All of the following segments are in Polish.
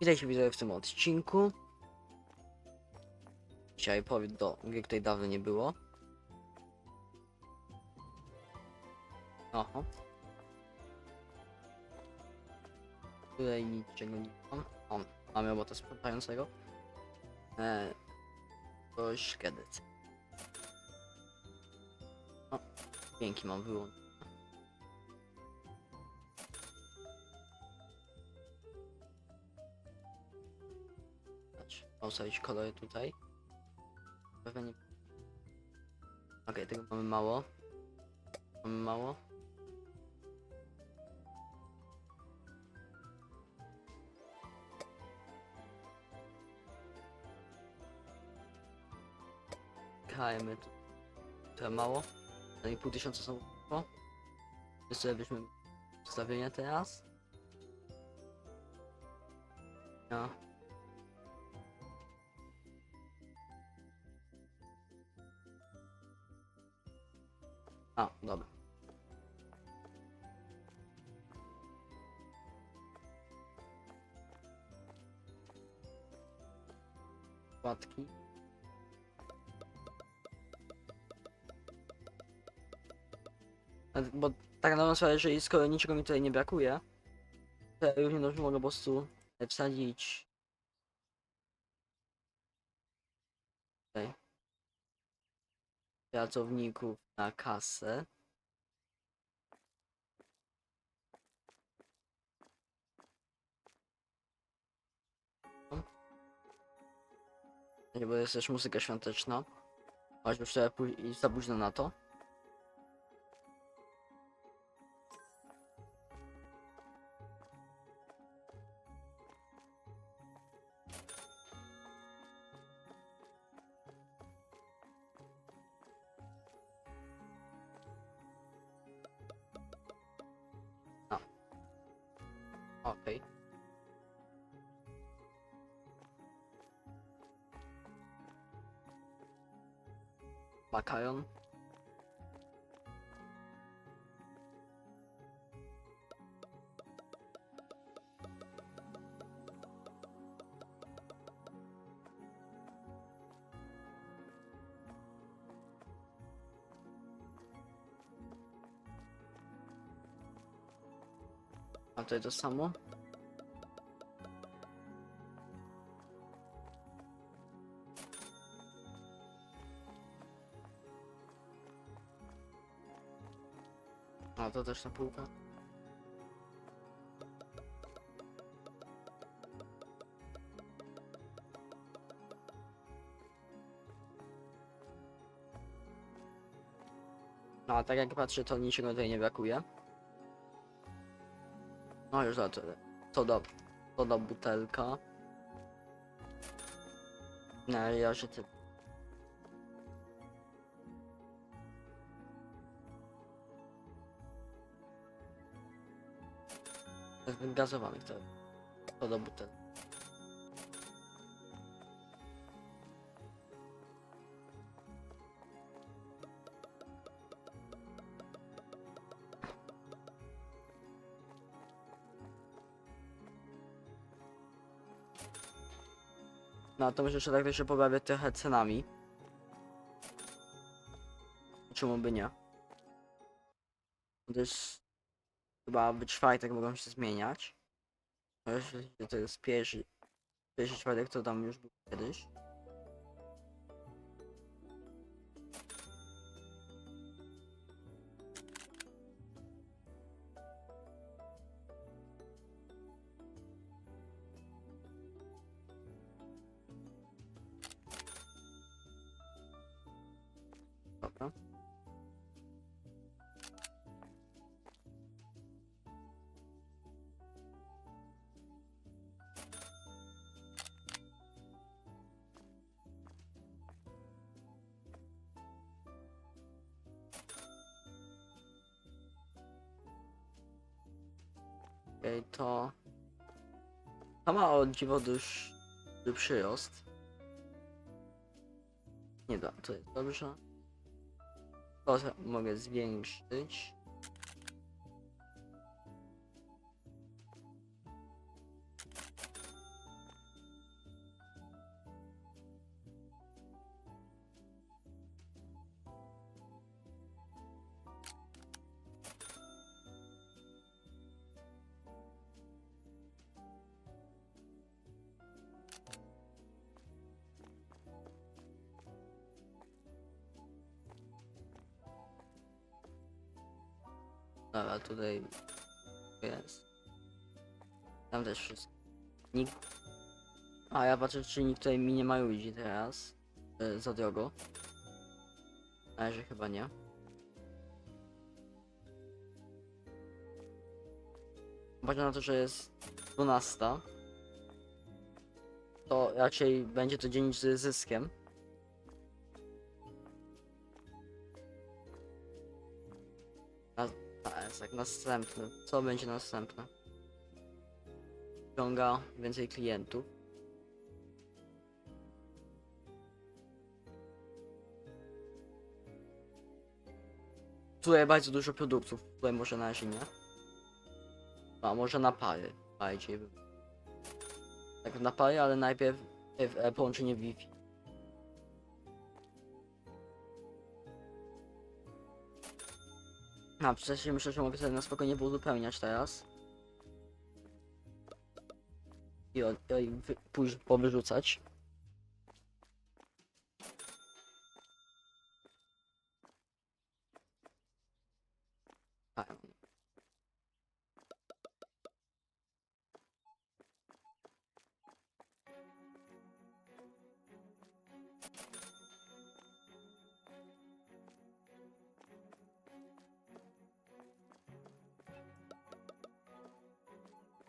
Witajcie widzowie w tym odcinku. Dzisiaj powiem do gry, której dawno nie było. Oho. Tutaj niczego nie mam. O, mamy robota sprzątającego. Eee, to szkielet. O, dźwięki mam wyłączone. Ustawić kolory tutaj. Pewnie nie... Okej, tego mamy mało. Mamy mało. KM tu trochę mało. Na i pół tysiąca są po. Jeszcze byśmy ustawienia teraz. No. A, dobra. Płatki. Bo tak na sprawę, jeżeli skoro niczego mi tutaj nie brakuje, to ja równie dobrze mogę po prostu wsadzić tutaj pracowników na kasę. Nie, bo jest też muzyka świąteczna. Aż już trochę pój- za późno na to. Makaron. A tutaj to samo. A to też na półkę. No a tak jak patrzę, to niczego tutaj nie brakuje. No już za tyle. To do, to do butelka. No ja że ty. Gazowany to. To do butelki. No to może jeszcze tak się pobawię trochę cenami. Czemu by nie? To jest chyba w czwartek mogą się zmieniać. Jeśli to jest pierwszy, pierwszy czwartek, to tam już był kiedyś. Okej, to... To ma o dziwo duży przyrost. Nie da, to jest dobrze. To mogę zwiększyć. Dobra, tutaj jest. Tam też wszystko. Nikt. A ja patrzę, czy nikt tutaj mi nie ma ludzi teraz. E, za drogo. Na razie chyba nie. Patrzę na to, że jest 12. To raczej będzie to dzień z zyskiem. Następny. Co będzie następne? Ciąga więcej klientów. Tutaj bardzo dużo produktów. Tutaj może na razie. A może na pary. Tak na pary, ale najpierw połączenie Wi-Fi. A, przecież myślę, że mogę sobie na spokojnie uzupełniać teraz. I, o, i pójść powyrzucać.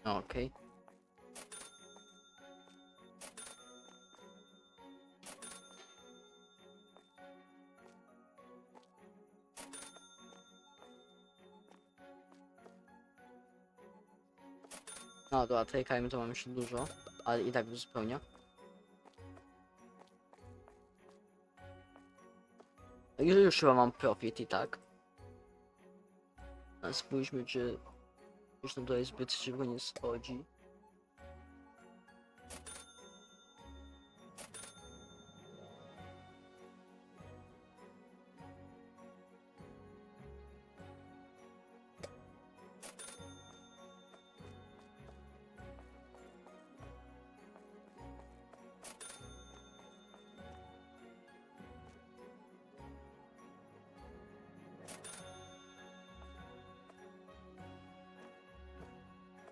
Okej. No dobra, tej kajmy to mam jeszcze dużo, ale i tak uzupełnia. Już, już chyba mam profit i tak. A spójrzmy, czy już nam tutaj zbyt szybko nie schodzi.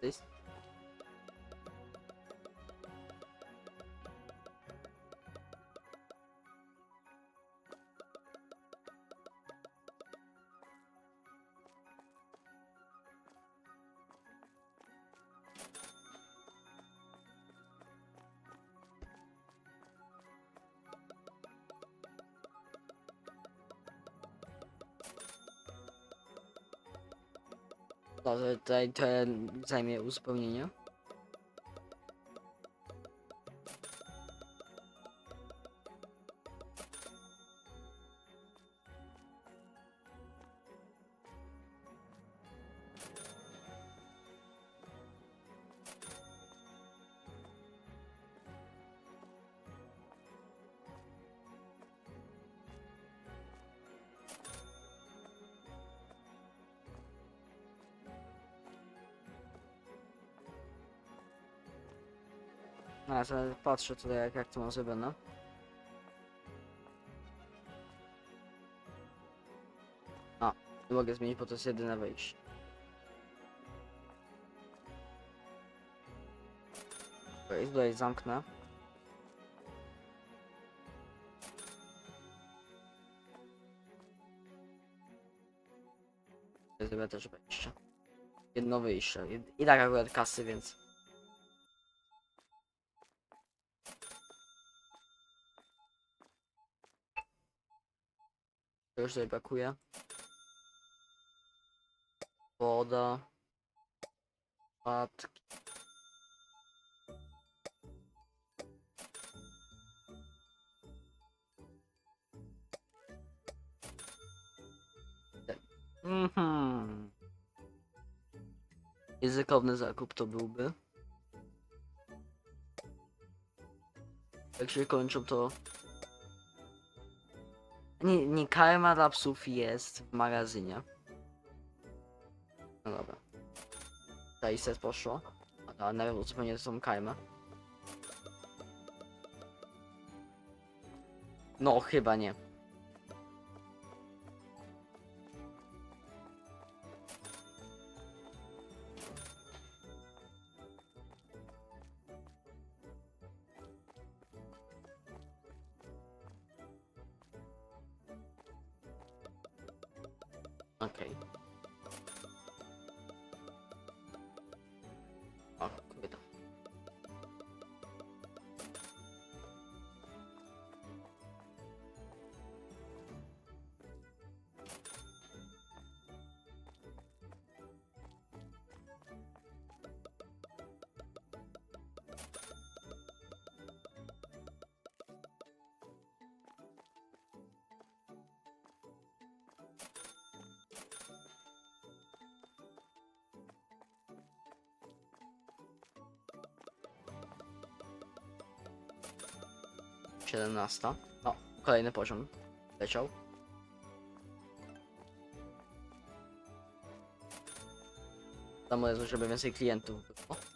This. Dobrze, tutaj ten zajmie uzupełnienie. Ja sobie patrzę tutaj jak, jak to ma zrobione. A, nie mogę zmienić, bo to jest jedyne wejście. Okej, tutaj zamknę. Zrobię też wejście. Jedno wyjście. I tak akurat kasy, więc... To już tutaj brakuje. Woda. Patki. Mhm. Ryzykowny zakup to byłby. Jak się kończą to nie, nie karma dla psów jest w magazynie. No dobra. Tutaj set poszło. A nawet uzupełnię tą karmę. No, chyba nie. 17. No, kolejny poziom leciał. Samo jest, żeby więcej klientów było.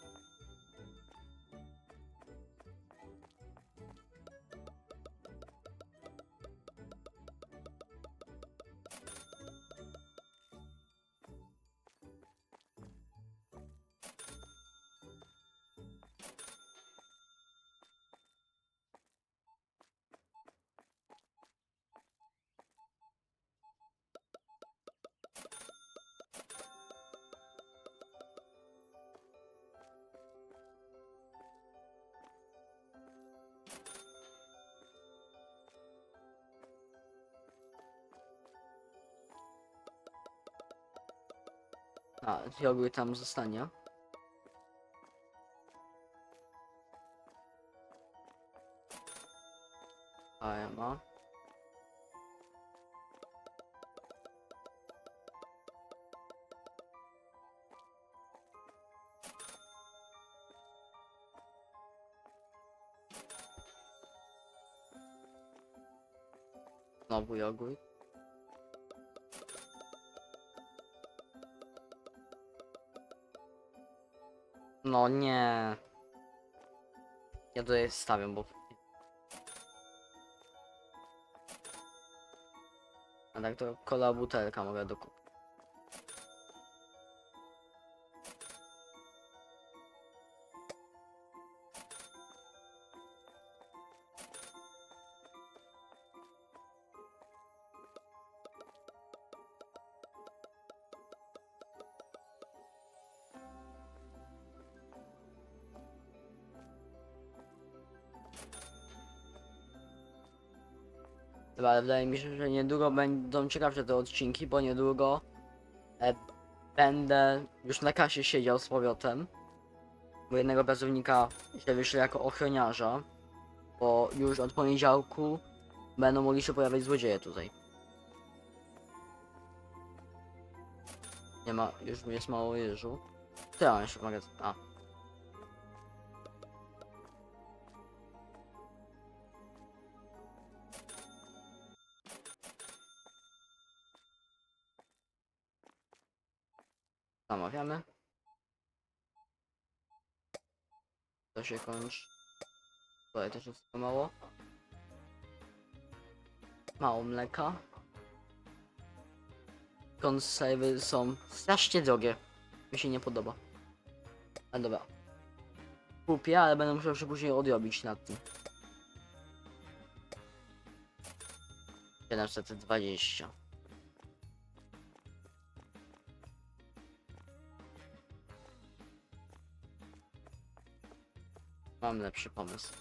A, Jogły tam zostanie. A ja ma. Znowu jogły. No nie. Ja tutaj stawiam, bo... A tak to kola butelka mogę dokupić. Chyba, ale wydaje mi się, że niedługo będą ciekawsze te odcinki, bo niedługo e, będę już na kasie siedział z powrotem. Bo jednego pracownika się wyszło jako ochroniarza, bo już od poniedziałku będą mogli się pojawiać złodzieje tutaj. Nie ma, już jest mało ryżu. Co ja mam jeszcze magazyn? A. Zamawiamy. To się kończy. Tutaj też jest mało. Mało mleka. Konserwy są strasznie drogie. Mi się nie podoba. Ale dobra. Kupię, ale będę musiał się później odrobić nad tym. 720. Mam lepszy pomysł.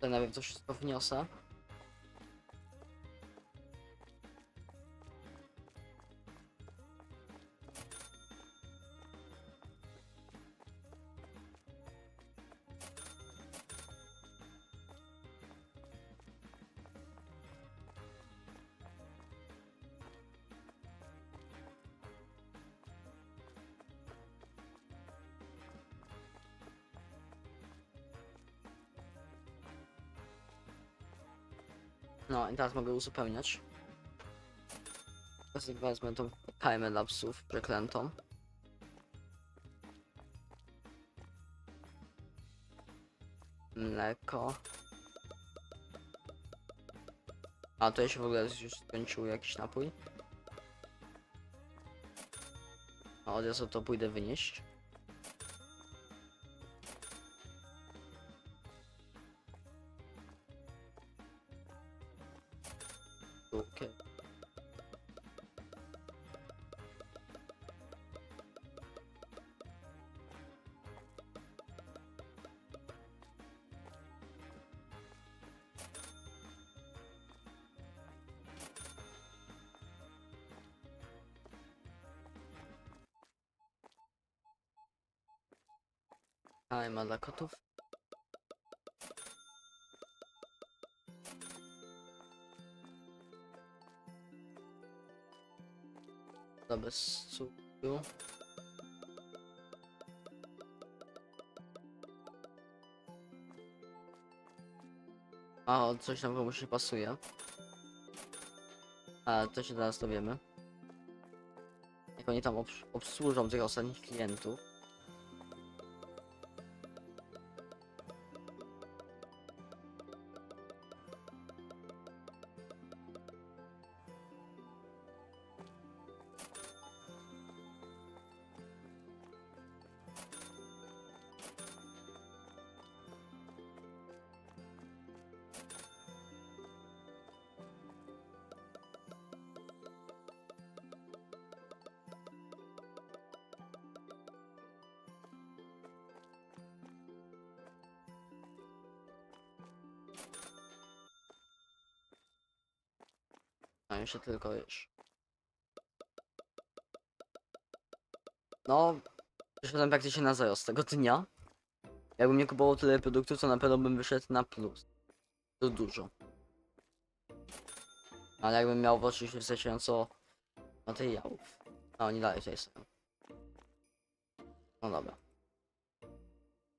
To najpierw to wszystko wniosę. No i teraz mogę uzupełniać. Teraz wezmę tą kajmę dla psów przeklętą. Mleko. A to się w ogóle już skończył jakiś napój. A od razu to pójdę wynieść. Ale ma dla kotów. To bez cukru. A, o, coś nam komuś nie pasuje. A, to się zaraz dowiemy. Jak oni tam obs obsłużą tych ostatnich klientów. A jeszcze tylko wiesz. No, wyszedłem praktycznie na zero z tego dnia. Jakbym nie kupował tyle produktów, to na pewno bym wyszedł na plus. To dużo. Ale jakbym miał oczywiście wystarczająco materiałów. A oni dalej tutaj są. No dobra.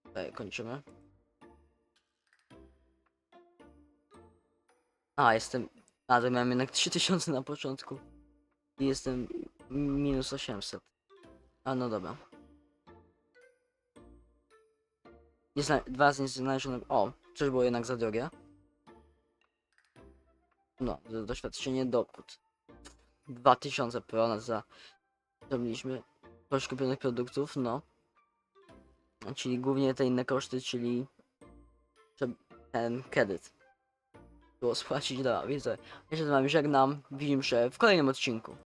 Tutaj kończymy. A, jestem a, to miałem jednak 3000 na początku. I jestem minus 800. A, no dobra. Nie zna dwa razy nie znaleziono... O, coś było jednak za drogie. No, do- doświadczenie dopód. 2000 ponad za... Zrobiliśmy koszt kupionych produktów, no. Czyli głównie te inne koszty, czyli... Ten kredyt było spłacić, dobra, widzę. Ja się z wami żegnam, widzimy się w kolejnym odcinku.